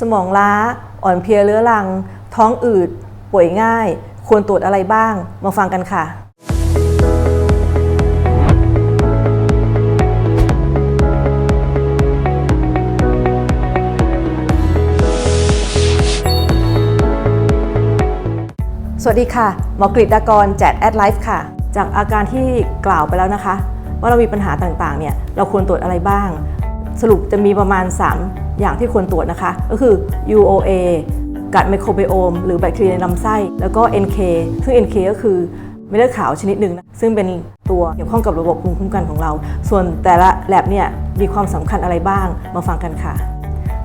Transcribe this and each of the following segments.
สมองล้า อ่อนเพลียเรื้อรัง ท้องอืด ป่วยง่าย ควรตรวจอะไรบ้าง มาฟังกันค่ะสวัสดีค่ะ หมอกฤษดากรแจดแอดไลฟ์ค่ะ จากอาการที่กล่าวไปแล้วนะคะ ว่าเรามีปัญหาต่างๆเนี่ยเราควรตรวจอะไรบ้าง สรุปจะมีประมาณ 3 อย่างที่ควรตรวจนะคะ ก็คือ UOA กัดไมโครไบโอมหรือแบคทีเรียในลำไส้ แล้วก็ NK ซึ่ง NK ก็คือเม็ดเลือดขาวชนิดหนึ่งนะซึ่งเป็นตัวเกี่ยวข้องกับระบบภูมิคุ้มกันของเรา ส่วนแต่ละแลบเนี่ยมีความสำคัญอะไรบ้างมาฟังกันค่ะ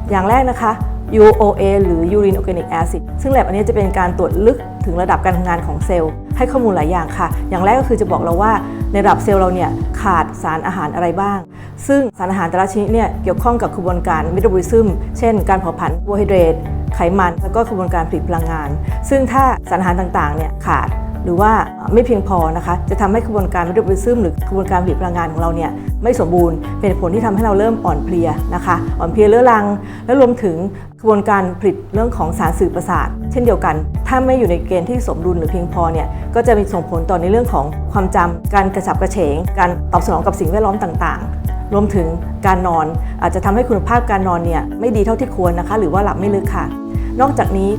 อย่างแรกนะคะ UOA หรือ Urine Organic Acid ซึ่งแลบอันนี้จะเป็นการตรวจลึกถึงระดับการทำงานของเซลล์ ให้ข้อมูลหลายอย่างค่ะ อย่างแรกก็คือจะบอกเราว่าในระดับเซลล์เราเนี่ยขาดสารอาหารอะไรบ้าง ซึ่งสารอาหารแต่ละชนิดเนี่ยเกี่ยวข้องกับกระบวนการเมตาบอลิซึมเช่น การเผาผลาญโวไฮเดรตไขมัน แล้วก็กระบวนการผลิตพลังงาน ซึ่งถ้าสารอาหารต่างๆเนี่ยขาดหรือว่าไม่เพียงพอนะคะจะทำให้กระบวนการเมตาบอลิซึมหรือกระบวนการผลิตพลังงานของเราเนี่ยไม่สมบูรณ์เป็นผลที่ทำให้เราเริ่มอ่อนเพลียนะคะอ่อนเพลียเรื้อรัง และรวมถึงกระบวนการผลิตเรื่องของสารสื่อประสาท เช่นเดียวกัน ถ้าไม่อยู่ในเกณฑ์ที่สมดุลหรือเพียงพอเนี่ยก็จะมีส่งผลต่อในเรื่องของความจำการกระฉับกระเฉง การตอบสนองกับสิ่งแวดล้อมต่างๆ รวมถึงการนอนอาจจะทำให้คุณภาพการนอนเนี่ยไม่ดีเท่าที่ควรนะคะ หรือว่าหลับไม่ลึกค่ะ นอกจากนี้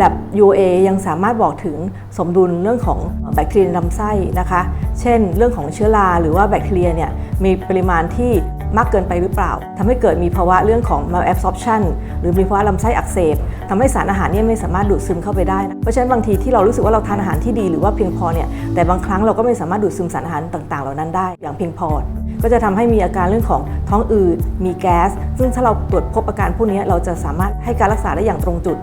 lab UA ยังสามารถบอกถึงสมดุลเรื่องของแบคทีเรียในลำไส้นะคะ เช่น เรื่องของเชื้อราหรือว่าแบคทีเรียเนี่ยมีปริมาณที่มากเกินไปหรือเปล่าทำให้เกิดมีภาวะเรื่องของ malabsorption หรือมีภาวะลำไส้อักเสบ ทำให้สารอาหารเนี่ยไม่สามารถดูดซึมเข้าไปได้นะเพราะฉะนั้นบางทีที่เรารู้สึกว่าเราทานอาหารที่ดีหรือว่าเพียงพอเนี่ยแต่บางครั้งเราก็ไม่สามารถดูดซึมสารอาหารต่างๆ เหล่านั้นได้อย่างเพียงพอ ก็จะทำให้มีอาการเรื่องของท้องอืดมีแก๊ส ซึ่งถ้าเราตรวจพบอาการพวกนี้เราจะสามารถให้การรักษาได้อย่างตรงจุด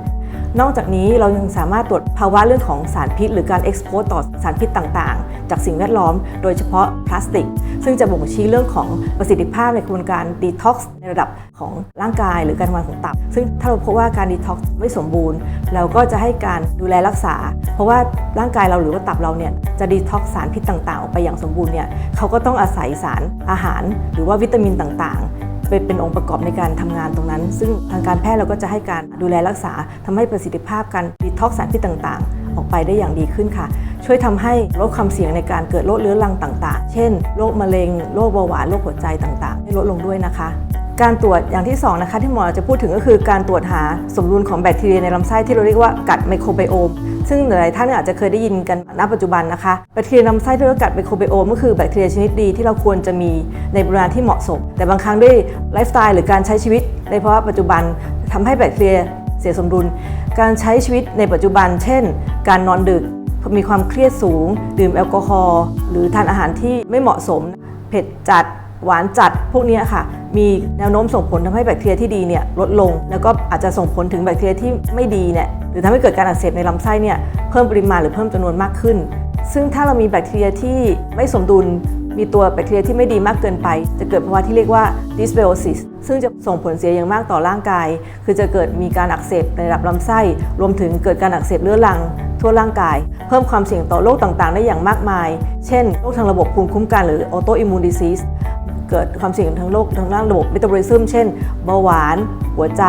นอกจากนี้เรายังสามารถตรวจภาวะเรื่องของสารพิษ หรือการเอ็กซ์โพสต่อสารพิษต่างๆ จากสิ่งแวดล้อม โดยเฉพาะพลาสติก ซึ่งจะบ่งชี้เรื่องของประสิทธิภาพในกระบวนการดีท็อกซ์ในระดับของร่างกายหรือการทำงานของตับ ซึ่งถ้าเราพบว่าการดีท็อกซ์ไม่สมบูรณ์ เราก็จะให้การดูแลรักษา เพราะว่าร่างกายเราหรือว่าตับเราเนี่ยจะดีท็อกซ์สารพิษต่างๆออกไปอย่างสมบูรณ์เนี่ยเขาก็ต้องอาศัยสารอาหาร หรือว่าวิตามินต่างๆเป็นเป็นองค์ประกอบในการทำงานตรงนั้น ซึ่งทางการแพทย์เราก็จะให้การดูแลรักษาทำให้ประสิทธิภาพการดีท็อกซ์สารพิษต่าง ๆ ออกไปได้อย่างดีขึ้นค่ะ ช่วยทำให้ลดความเสี่ยงในการเกิดโรคเรื้อรังต่างๆ เช่น โรคมะเร็ง โรคเบาหวาน โรคหัวใจต่างๆ ให้ลดลงด้วยนะคะ การตรวจอย่างที่สองนะคะที่หมอจะพูดถึงก็คือการตรวจหาสมดุลของแบคทีเรียในลำไส้ที่เราเรียกว่ากัดไมโครไบโอม ซึ่งหลายท่านอาจจะเคยได้ยินกันณปัจจุบันนะคะ แบคทีเรียลำไส้ที่เรียกว่ากัดไมโครไบโอมก็คือแบคทีเรียชนิดดีที่เราควรจะมีในปริมาณที่เหมาะสม แต่บางครั้งด้วยไลฟ์สไตล์หรือการใช้ชีวิต ในภาวะปัจจุบันทำให้แบคทีเรียเสียสมดุล การใช้ชีวิตในปัจจุบัน เช่น การนอนดึก มีความเครียดสูง ดื่มแอลกอฮอล์หรือทานอาหารที่ไม่เหมาะสม เผ็ดจัดหวานจัดพวกนี้ค่ะ มีแนวโน้มส่งผลทำให้แบคทีเรียที่ดีเนี่ยลดลง แล้วก็อาจจะส่งผลถึงแบคทีเรียที่ไม่ดีเนี่ยหรือทำให้เกิดการอักเสบในลำไส้เนี่ยเพิ่มปริมาณหรือเพิ่มจำนวนมากขึ้น ซึ่งถ้าเรามีแบคทีเรียที่ไม่สมดุล มีตัวแบคทีเรียที่ไม่ดีมากเกินไป จะเกิดภาวะที่เรียกว่า dysbiosis ซึ่งจะส่งผลเสียอย่างมากต่อร่างกาย คือจะเกิดมีการอักเสบในระดับลำไส้ รวมถึงเกิดการอักเสบเรื้อรัง ทั่วร่างกาย เพิ่มความเสี่ยงต่อโรคต่างๆ ได้อย่างมากมาย เช่นโรคทางระบบภูมิคุ้มกันหรือ autoimmune disease เกิดความเสี่ยงทางโรคทางด้านระบบเมตาบอลิซึมเช่นเบาหวาน หัวใจ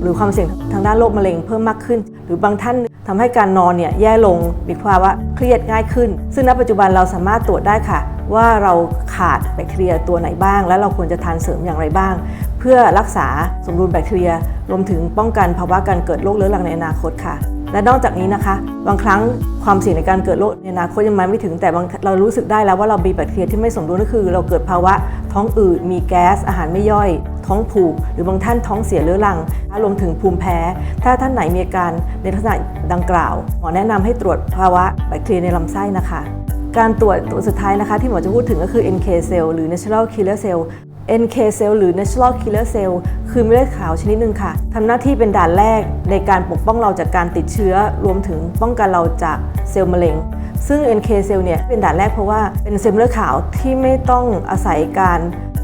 หรือความเสี่ยงทางด้านโรคมะเร็งเพิ่มมากขึ้น หรือบางท่านทำให้การนอนเนี่ยแย่ลงมีภาวะเครียดง่ายขึ้น ซึ่งณปัจจุบันเราสามารถตรวจได้ค่ะ ว่าเราขาดแบคทีเรียตัวไหนบ้าง และเราควรจะทานเสริมอย่างไรบ้าง เพื่อรักษาสมดุลแบคทีเรียรวมถึงป้องกันภาวะการเกิดโรคเรื้อรังในอนาคตค่ะ และนอกจากนี้นะคะ บางครั้งความเสี่ยงในการเกิดโรคในอนาคตยังมาไม่ถึงแต่เรารู้สึกได้แล้วว่าเรามีแบคทีเรียที่ไม่สมดุลก็คือ เราเกิดภาวะท้องอืดมีแก๊สอาหารไม่ย่อย ท้องผูก หรือบางท่านท้องเสียเรื้อรังรวมถึงภูมิแพ้ ถ้าท่านไหนมีอาการในลักษณะดังกล่าว หมอแนะนำให้ตรวจภาวะแบคทีเรียในลำไส้นะคะการตรวจตัวสุดท้ายนะคะที่หมอจะพูดถึงก็คือ NK cell หรือ natural killer cell NK cell หรือ natural killer cell คือเม็ดเลือดขาวชนิดหนึ่งค่ะทำหน้าที่เป็นด่านแรกในการปกป้องเราจากการติดเชื้อ รวมถึงป้องกันเราจากเซลล์มะเร็ง ซึ่ง NK cell เนี่ยเป็นด่านแรกเพราะว่าเป็นเซลล์เมลือดขาวที่ไม่ต้องอาศัยการ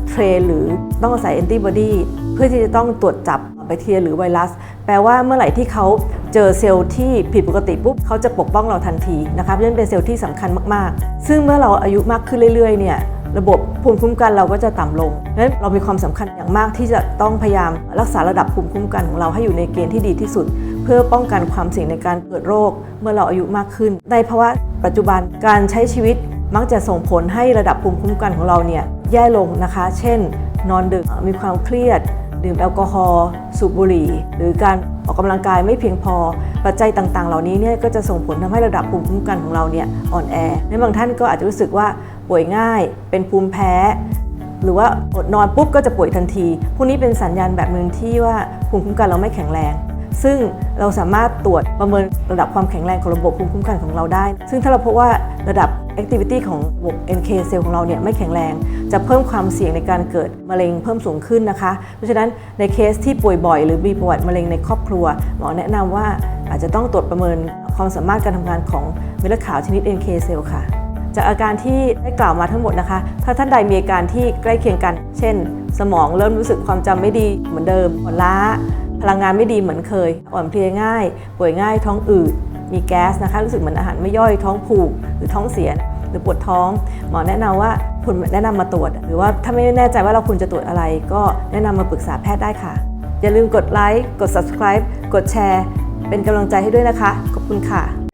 เทรนหรือต้องอาศัยแอนติบอดีเพื่อที่จะต้องตรวจจับแบคทีเรียหรือไวรัส แปลว่าเมื่อไหร่ที่เขาเจอเซลล์ที่ผิดปกติปุ๊บเขาจะปกป้องเราทันทีนะคะเพราะฉะนั้นเป็นเซลล์ที่สำคัญมาก ๆ ซึ่งเมื่อเราอายุมากขึ้นเรื่อย ๆ เนี่ย ระบบภูมิคุ้มกันเราก็จะต่ำลงดังนั้นเรามีความสำคัญอย่างมากที่จะต้องพยายามรักษาระดับภูมิคุ้มกันของเราให้อยู่ในเกณฑ์ที่ดีที่สุด เพื่อป้องกันความเสี่ยงในการเกิดโรค เมื่อเราอายุมากขึ้น ในภาวะปัจจุบันการใช้ชีวิตมักจะส่งผลให้ระดับภูมิคุ้มกันของเราเนี่ยแย่ลงนะคะ เช่น นอนดึกมีความเครียด ดื่มแอลกอฮอล์สูบบุหรี่ หรือการออกกำลังกายไม่เพียงพอ ปัจจัยต่างๆ เหล่านี้เนี่ยก็จะส่งผลทำให้ระดับภูมิคุ้มกันของเราเนี่ยอ่อนแอในบางท่านก็อาจจะรู้สึกว่า ป่วยง่าย เป็นภูมิแพ้ หรือว่าอดนอนปุ๊บก็จะป่วยทันที พวกนี้เป็นสัญญาณแบบหนึ่งที่ว่าภูมิคุ้มกันเราไม่แข็งแรง ซึ่งเราสามารถตรวจประเมินระดับความแข็งแรงของระบบภูมิคุ้มกันของเราได้ ซึ่งถ้าเราพบว่าระดับ activity ของระบบ NK เซลล์ของเราเนี่ยไม่แข็งแรง จะเพิ่มความเสี่ยงในการเกิดมะเร็งเพิ่มสูงขึ้นนะคะ เพราะฉะนั้นในเคสที่ป่วยบ่อยหรือมีประวัติมะเร็งในครอบครัว หมอแนะนำว่าอาจจะต้องตรวจประเมินความสามารถการทำงานของเม็ดเลือดขาวชนิด NK เซลล์ค่ะ จากอาการที่ได้กล่าวมาทั้งหมดนะคะ ถ้าท่านใดมีอาการที่ใกล้เคียงกัน เช่น สมองเริ่มรู้สึกความจำไม่ดีเหมือนเดิมอ่อนล้า พลังงานไม่ดีเหมือนเคย อ่อนเพลียง่าย ป่วยง่ายท้องอืดมีแก๊สนะคะรู้สึกเหมือนอาหารไม่ย่อยท้องผูกหรือท้องเสีย หรือปวดท้อง หมอแนะนำว่าคุณแนะนำมาตรวจ หรือว่าถ้าไม่แน่ใจว่าเราควรจะตรวจอะไร ก็แนะนำมาปรึกษาแพทย์ได้ค่ะ อย่าลืมกดไลค์กด subscribe กดแชร์ เป็นกำลังใจให้ด้วยนะคะ ขอบคุณค่ะ